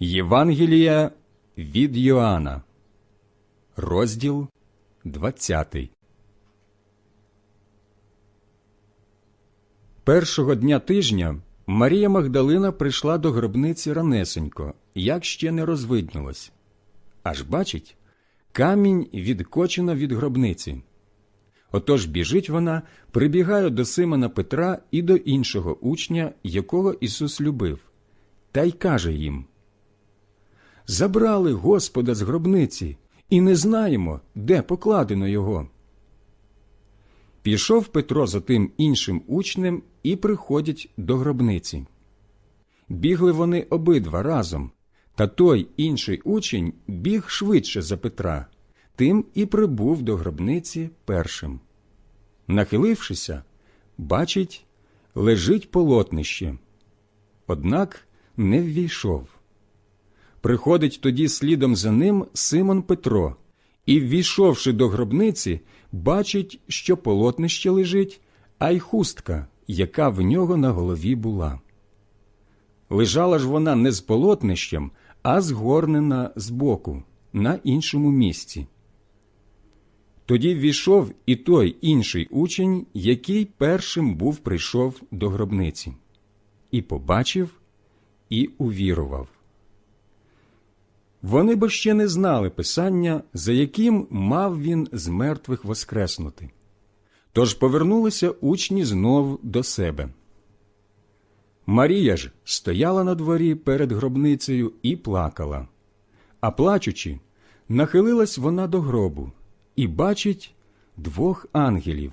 Євангелія від Йоанна, розділ 20. Першого дня тижня Марія Магдалина прийшла до гробниці ранесенько, як ще не розвиднілось. Аж бачить, камінь відкочено від гробниці. Отож біжить вона, прибігає до Симона Петра і до іншого учня, якого Ісус любив, та й каже їм Забрали Господа з гробниці, і не знаємо, де покладено його. Пішов Петро за тим іншим учнем і приходять до гробниці. Бігли вони обидва разом, та той інший учень біг швидше за Петра, тим і прибув до гробниці першим. Нахилившися, бачить, лежить полотнище. Однак не ввійшов. Приходить тоді слідом за ним Симон Петро, і, ввійшовши до гробниці, бачить, що полотнище лежить, а й хустка, яка в нього на голові була. Лежала ж вона не з полотнищем, а згорнена збоку, на іншому місці. Тоді ввійшов і той інший учень, який першим був прийшов до гробниці, і побачив, і увірував. Вони бо ще не знали писання, за яким мав він з мертвих воскреснути. Тож повернулися учні знов до себе. Марія ж стояла на дворі перед гробницею і плакала, а плачучи, нахилилась вона до гробу і бачить двох ангелів.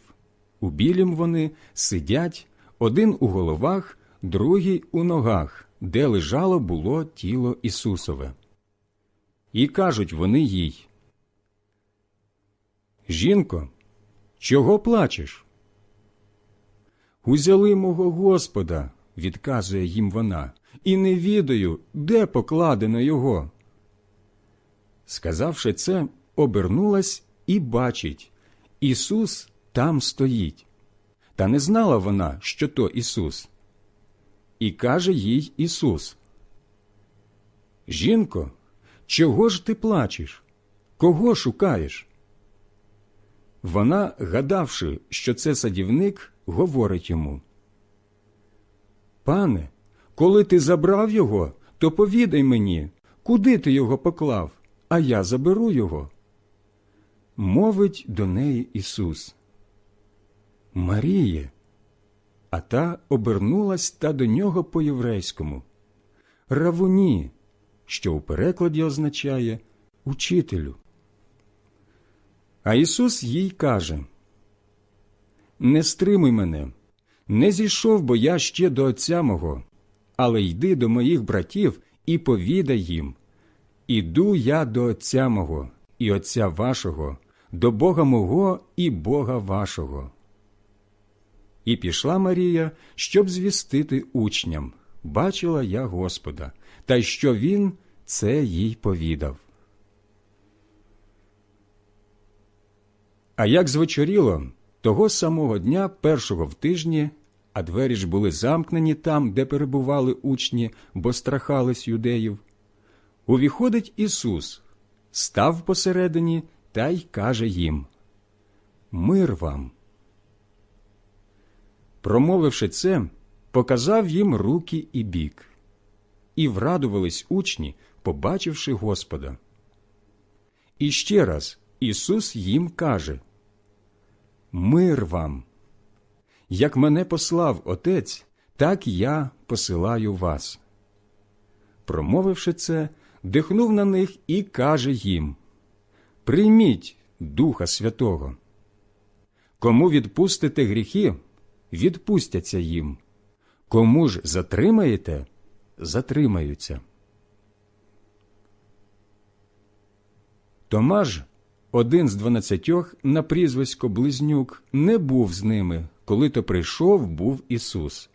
У білім вони сидять один у головах, другий у ногах, де лежало було тіло Ісусове. І кажуть вони їй. Жінко, чого плачеш? Узяли мого Господа, відказує їм вона, і не відаю, де покладено його. Сказавши це, обернулась і бачить Ісус там стоїть. Та не знала вона, що то Ісус. І каже їй Ісус. Жінко, чого ж ти плачеш? Кого шукаєш? Вона, гадавши, що це садівник, говорить йому. Пане, коли ти забрав його, то повідай мені, куди ти його поклав, а я заберу його. Мовить до неї Ісус. Маріє. А та обернулась та до нього по єврейському. Равуні, що у перекладі означає учителю. А Ісус їй каже Не стримуй мене, не зійшов бо я ще до Отця мого, але йди до моїх братів і повідай їм Іду я до Отця мого і Отця вашого, до Бога мого і Бога вашого. І пішла Марія, щоб звістити учням бачила я Господа, та й що Він це їй повідав. А як звечоріло, того самого дня, першого в тижні, а двері ж були замкнені там, де перебували учні, бо страхались юдеїв, увіходить Ісус, став посередині та й каже їм Мир вам. Промовивши це, показав їм руки і бік, і врадувались учні, побачивши Господа. І ще раз Ісус їм каже Мир вам! Як мене послав Отець, так я посилаю вас. Промовивши це, дихнув на них і каже їм Прийміть Духа Святого. Кому відпустите гріхи, відпустяться їм. Кому ж затримаєте, затримаються. Томаж, один з дванадцятьох на прізвисько Близнюк, не був з ними, коли то прийшов був Ісус.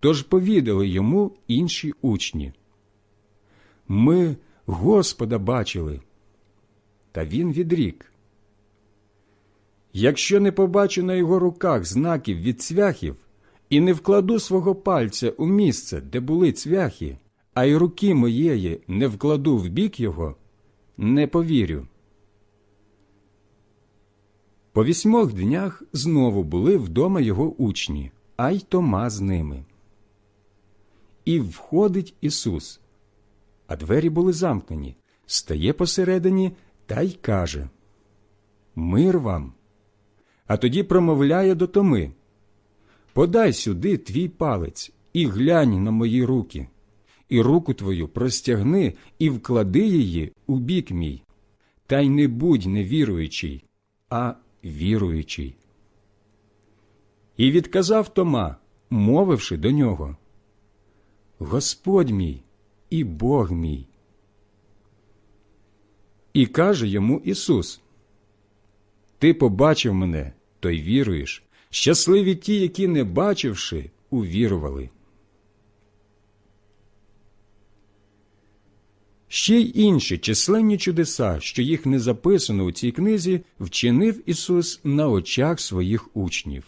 Тож повідали йому інші учні. Ми Господа бачили. Та він відрік. Якщо не побачу на його руках знаків від цвяхів і не вкладу свого пальця у місце, де були цвяхи, а й руки моєї не вкладу в бік його, не повірю. По вісьмох днях знову були вдома його учні, а й Тома з ними. І входить Ісус, а двері були замкнені, стає посередині та й каже Мир вам. А тоді промовляє до Томи Подай сюди твій палець і глянь на мої руки, і руку твою простягни і вклади її у бік мій, та й не будь невіруючий, а віруючий. І відказав Тома, мовивши до нього Господь мій і Бог мій. І каже йому Ісус Ти побачив мене, то й віруєш. Щасливі ті, які, не бачивши, увірували. Ще й інші численні чудеса, що їх не записано у цій книзі, вчинив Ісус на очах своїх учнів.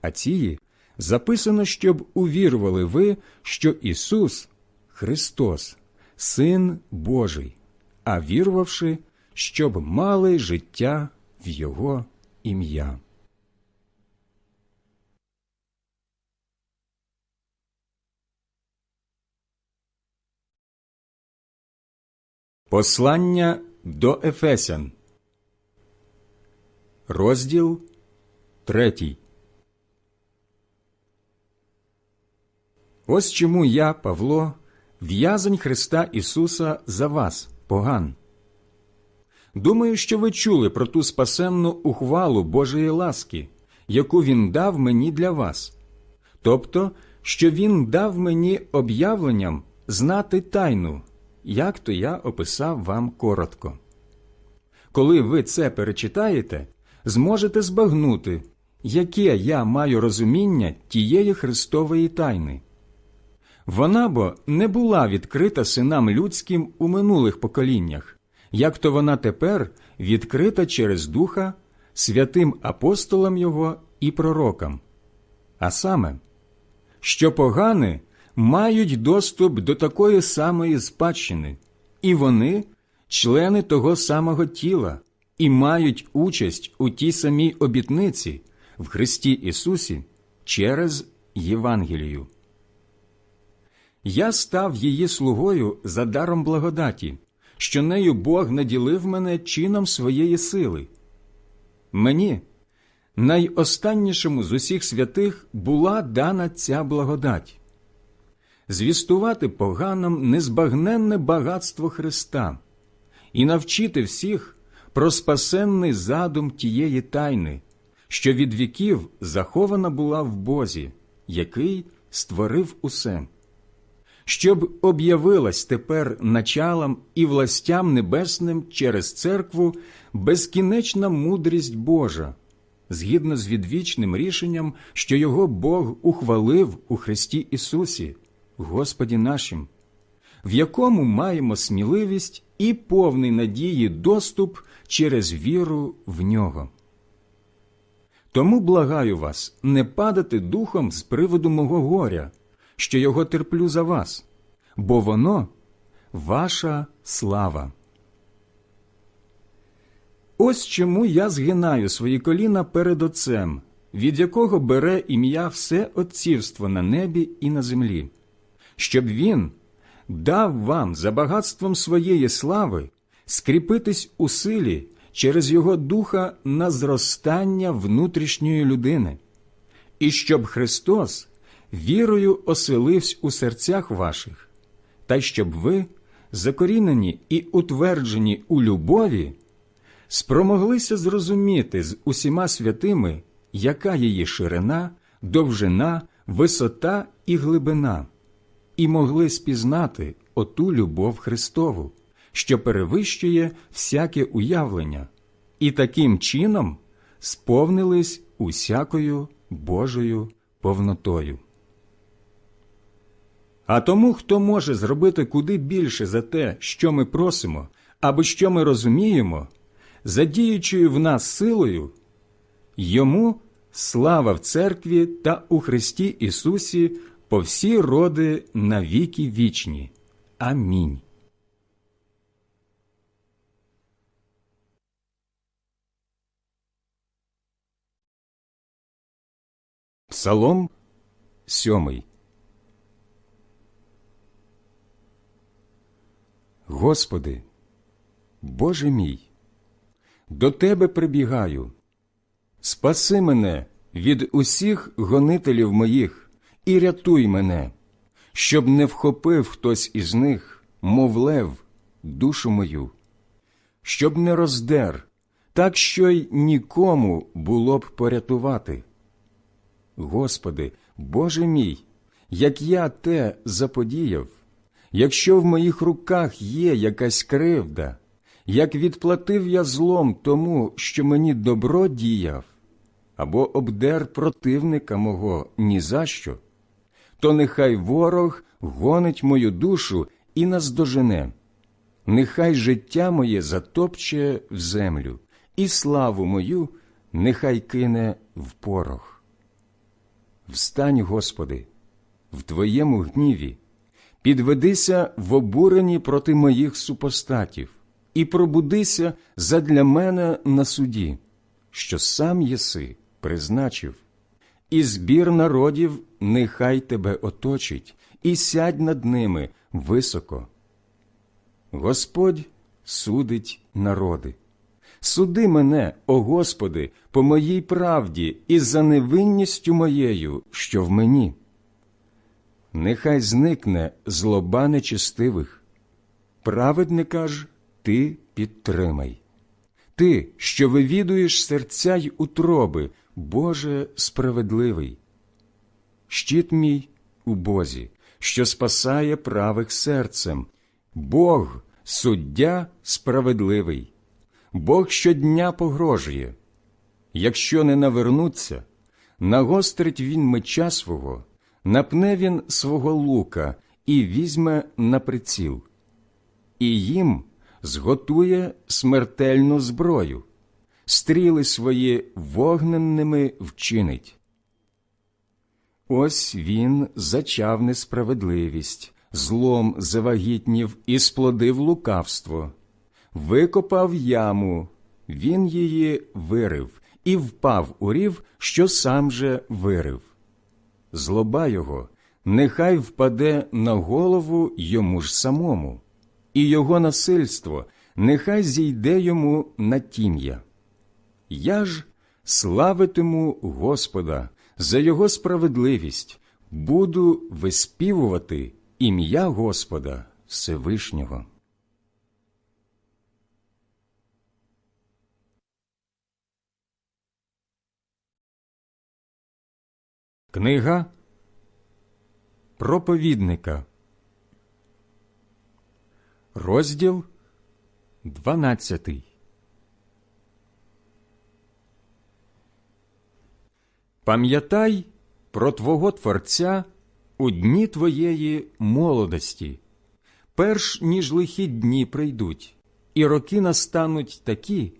А ці записано, щоб увірували ви, що Ісус Христос, Син Божий, а вірувавши, щоб мали життя в Його ім'я. Послання до Ефесян, розділ третій. Ось чому я, Павло, в'язень Христа Ісуса за вас, поган. Думаю, що ви чули про ту спасенну ухвалу Божої ласки, яку Він дав мені для вас, тобто, що Він дав мені об'явленням знати тайну як то я описав вам коротко. Коли ви це перечитаєте, зможете збагнути, яке я маю розуміння тієї Христової тайни. Вона бо не була відкрита синам людським у минулих поколіннях, як то вона тепер відкрита через Духа святим апостолам Його і пророкам. А саме, що погане мають доступ до такої самої спадщини, і вони члени того самого тіла, і мають участь у тій самій обітниці в Христі Ісусі через Євангелію. Я став її слугою за даром благодаті, що нею Бог наділив мене чином своєї сили. Мені, найостаннішому з усіх святих, була дана ця благодать звістувати поганам незбагненне багатство Христа і навчити всіх про спасенний задум тієї тайни, що від віків захована була в Бозі, який створив усе, щоб об'явилась тепер началам і властям небесним через церкву безкінечна мудрість Божа. Згідно з відвічним рішенням, що його Бог ухвалив у Христі Ісусі, Господі нашим, в якому маємо сміливість і повний надії доступ через віру в нього. Тому благаю вас не падати духом з приводу мого горя, що його терплю за вас, бо воно ваша слава. Ось чому я згинаю свої коліна перед Отцем, від якого бере ім'я все отцівство на небі і на землі щоб він дав вам за багатством своєї слави скріпитись у силі через Його духа на зростання внутрішньої людини, і щоб Христос вірою оселився у серцях ваших, та щоб ви, закорінені і утверджені у любові, спромоглися зрозуміти з усіма святими, яка її ширина, довжина, висота і глибина і могли спізнати оту любов Христову, що перевищує всяке уявлення, і таким чином сповнились усякою Божою повнотою. А тому, хто може зробити куди більше за те, що ми просимо, або що ми розуміємо, задіючою в нас силою, йому слава в церкві та у Христі Ісусі по всі роди на віки вічні. Амінь. Псалом сьомий. Господи, Боже мій, до Тебе прибігаю. Спаси мене від усіх гонителів моїх і рятуй мене, щоб не вхопив хтось із них, мов лев, душу мою, щоб не роздер, так що й нікому було б порятувати. Господи, Боже мій, як я те заподіяв, якщо в моїх руках є якась кривда, як відплатив я злом тому, що мені добро діяв, або обдер противника мого ні за що, то нехай ворог гонить мою душу і наздожене, нехай життя моє затопче в землю, і славу мою нехай кине в порох. Встань, Господи, в Твоєму гніві, підведися в обуренні проти моїх супостатів, і пробудися задля мене на суді, що сам єси призначив, і збір народів нехай тебе оточить, і сядь над ними високо. Господь судить народи. Суди мене, о Господи, по моїй правді і за невинністю моєю, що в мені. Нехай зникне злоба нечистивих. Праведника ж ти підтримай. Ти, що вивідуєш серця й утроби, Боже справедливий. Щит мій у Бозі, що спасає правих серцем, Бог, суддя справедливий. Бог щодня погрожує. Якщо не навернуться, нагострить він меча свого, напне він свого лука і візьме на приціл, і їм зготує смертельну зброю, стріли свої вогненними вчинить. Ось він зачав несправедливість, злом завагітнів і сплодив лукавство викопав яму, він її вирив і впав у рів, що сам же вирив. Злоба його нехай впаде на голову йому ж самому, і його насильство нехай зійде йому на тім'я. Я ж славитиму Господа. За його справедливість, буду виспівувати ім'я Господа Всевишнього. Книга проповідника, розділ 12 Пам'ятай про Твого Творця у дні твоєї молодості, перш ніж лихі дні прийдуть, і роки настануть такі,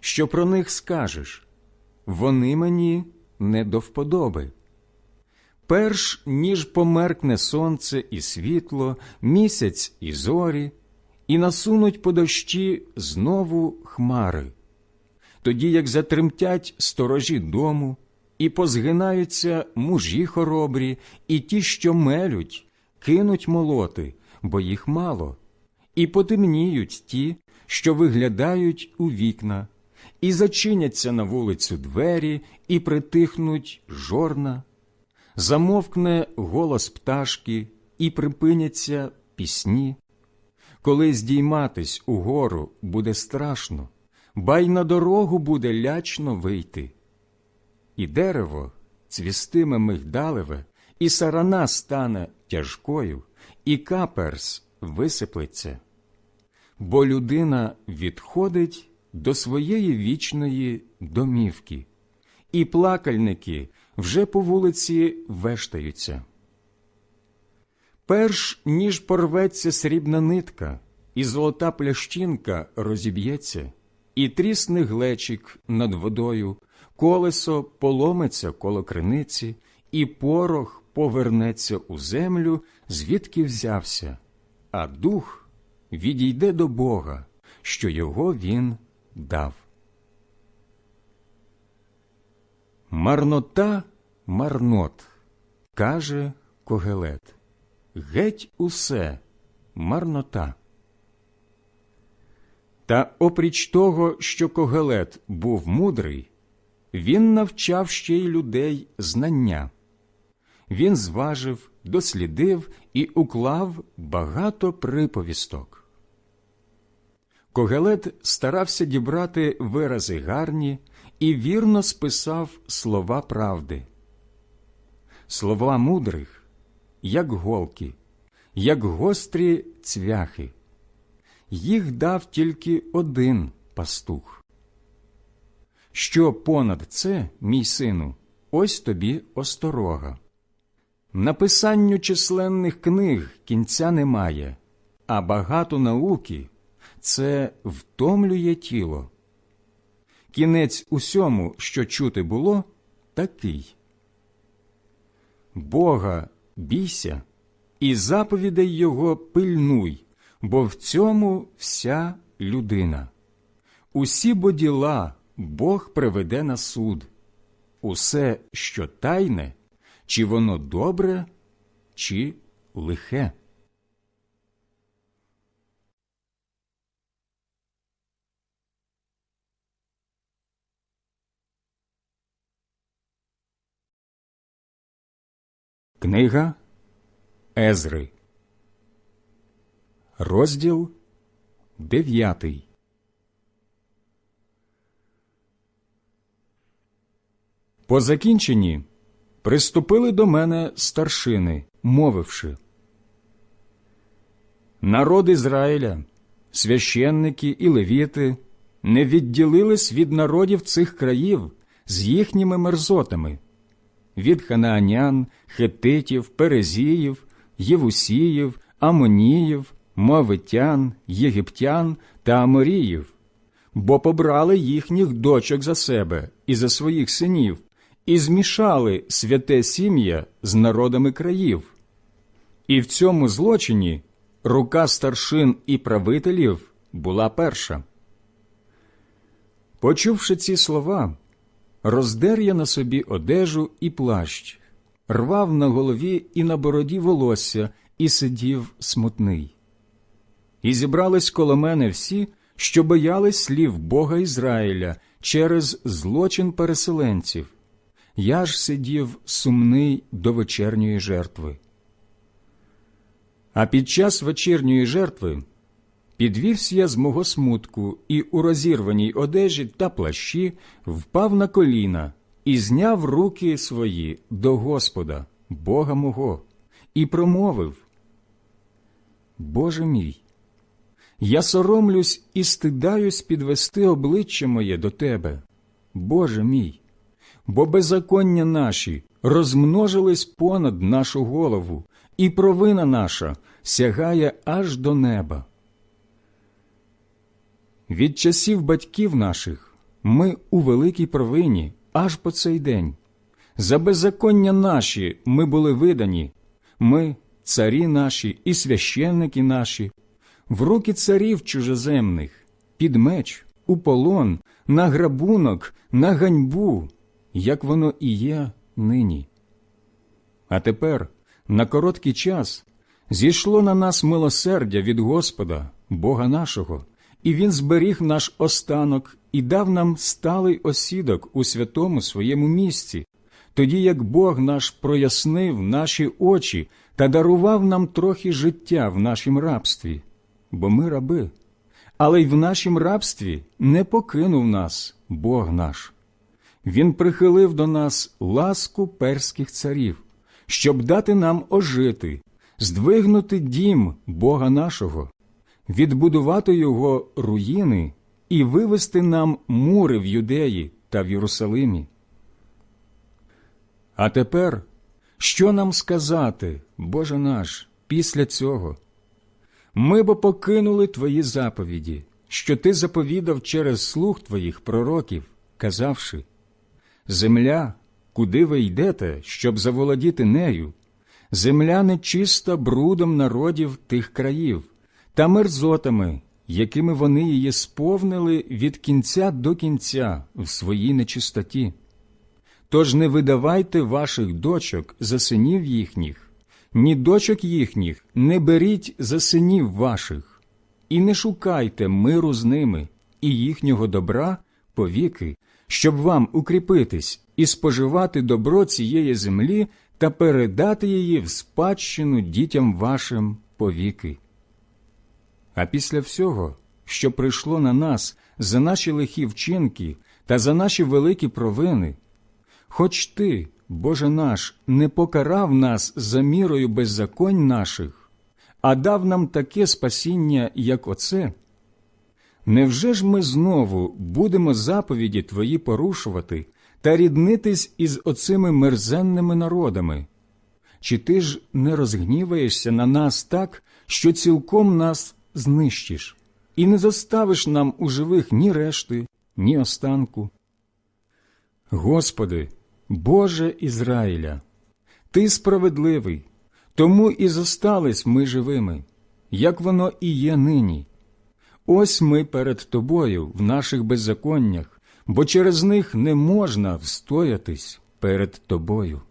що про них скажеш. Вони мені не до вподоби. Перш ніж померкне сонце і світло, місяць і зорі, і насунуть по дощі знову хмари, тоді як затремтять сторожі дому, і позгинаються мужі хоробрі, і ті, що мелють, кинуть молоти, бо їх мало, і потемніють ті, що виглядають у вікна, і зачиняться на вулицю двері, і притихнуть жорна замовкне голос пташки і припиняться пісні. Коли здійматись угору буде страшно, ба й на дорогу буде лячно вийти. І дерево цвістиме мигдалеве, і сарана стане тяжкою, і каперс висиплеться. Бо людина відходить до своєї вічної домівки, і плакальники вже по вулиці вештаються. Перш ніж порветься срібна нитка, і золота плящинка розіб'ється, і трісне глечик над водою, колесо поломиться коло криниці, і порох повернеться у землю, звідки взявся, а дух відійде до Бога, що його він дав. Марнота марнот, каже Когелет. Геть усе марнота. Та опріч того, що Когелет був мудрий, він навчав ще й людей знання. Він зважив, дослідив і уклав багато приповісток. Когелет старався дібрати вирази гарні і вірно списав слова правди. Слова мудрих, як голки, як гострі цвяхи. Їх дав тільки один пастух. Що понад це, мій сину, ось тобі осторога. Написанню численних книг кінця немає, а багато науки це втомлює тіло. Кінець усьому, що чути було, такий. Бога бійся і заповідей Його пильнуй, бо в цьому вся людина. Усі бо діла Бог приведе на суд. Усе, що тайне, чи воно добре, чи лихе. Книга Езри, розділ дев'ятий. По закінченні приступили до мене старшини, мовивши. Народ Ізраїля, священники і левіти не відділились від народів цих країв з їхніми мерзотами. Від ханаанян, хетитів, перезіїв, євусіїв, амоніїв, мовитян, єгиптян та аморіїв, бо побрали їхніх дочок за себе і за своїх синів, і змішали святе сім'я з народами країв. І в цьому злочині рука старшин і правителів була перша. Почувши ці слова, роздер я на собі одежу і плащ, рвав на голові і на бороді волосся, і сидів смутний. І зібрались коло мене всі, що боялись слів Бога Ізраїля через злочин переселенців. Я ж сидів сумний до вечірньої жертви. А під час вечірньої жертви підвівся я з мого смутку і у розірваній одежі та плащі впав на коліна і зняв руки свої до Господа, Бога мого, і промовив: Боже мій, я соромлюсь і стидаюсь підвести обличчя моє до Тебе, Боже мій, бо беззаконня наші розмножились понад нашу голову, і провина наша сягає аж до неба. Від часів батьків наших ми у великій провині аж по цей день. За беззаконня наші ми були видані, ми, царі наші і священники наші, в руки царів чужеземних, під меч, у полон, на грабунок, на ганьбу, як воно і є нині. А тепер, на короткий час, зійшло на нас милосердя від Господа, Бога нашого і Він зберіг наш останок і дав нам сталий осідок у святому своєму місці, тоді як Бог наш прояснив наші очі та дарував нам трохи життя в нашім рабстві, бо ми раби, але й в нашім рабстві не покинув нас Бог наш. Він прихилив до нас ласку перських царів, щоб дати нам ожити, здвигнути дім Бога нашого відбудувати його руїни і вивести нам мури в Юдеї та в Єрусалимі. А тепер що нам сказати, Боже наш, після цього? Ми бо покинули Твої заповіді, що Ти заповідав через слух Твоїх пророків, казавши Земля, куди ви йдете, щоб заволодіти нею, земля нечиста брудом народів тих країв та мерзотами, якими вони її сповнили від кінця до кінця в своїй нечистоті. Тож не видавайте ваших дочок за синів їхніх, ні дочок їхніх не беріть за синів ваших, і не шукайте миру з ними і їхнього добра повіки, щоб вам укріпитись і споживати добро цієї землі та передати її в спадщину дітям вашим повіки. А після всього, що прийшло на нас за наші лихі вчинки та за наші великі провини, хоч ти, Боже наш, не покарав нас за мірою беззаконь наших, а дав нам таке спасіння, як оце, невже ж ми знову будемо заповіді Твої порушувати та ріднитись із оцими мерзенними народами? Чи ти ж не розгніваєшся на нас так, що цілком нас знищиш, і не заставиш нам у живих ні решти, ні останку? Господи, Боже Ізраїля, Ти справедливий, тому і зостались ми живими, як воно і є нині. Ось ми перед Тобою в наших беззаконнях, бо через них не можна встоятись перед Тобою.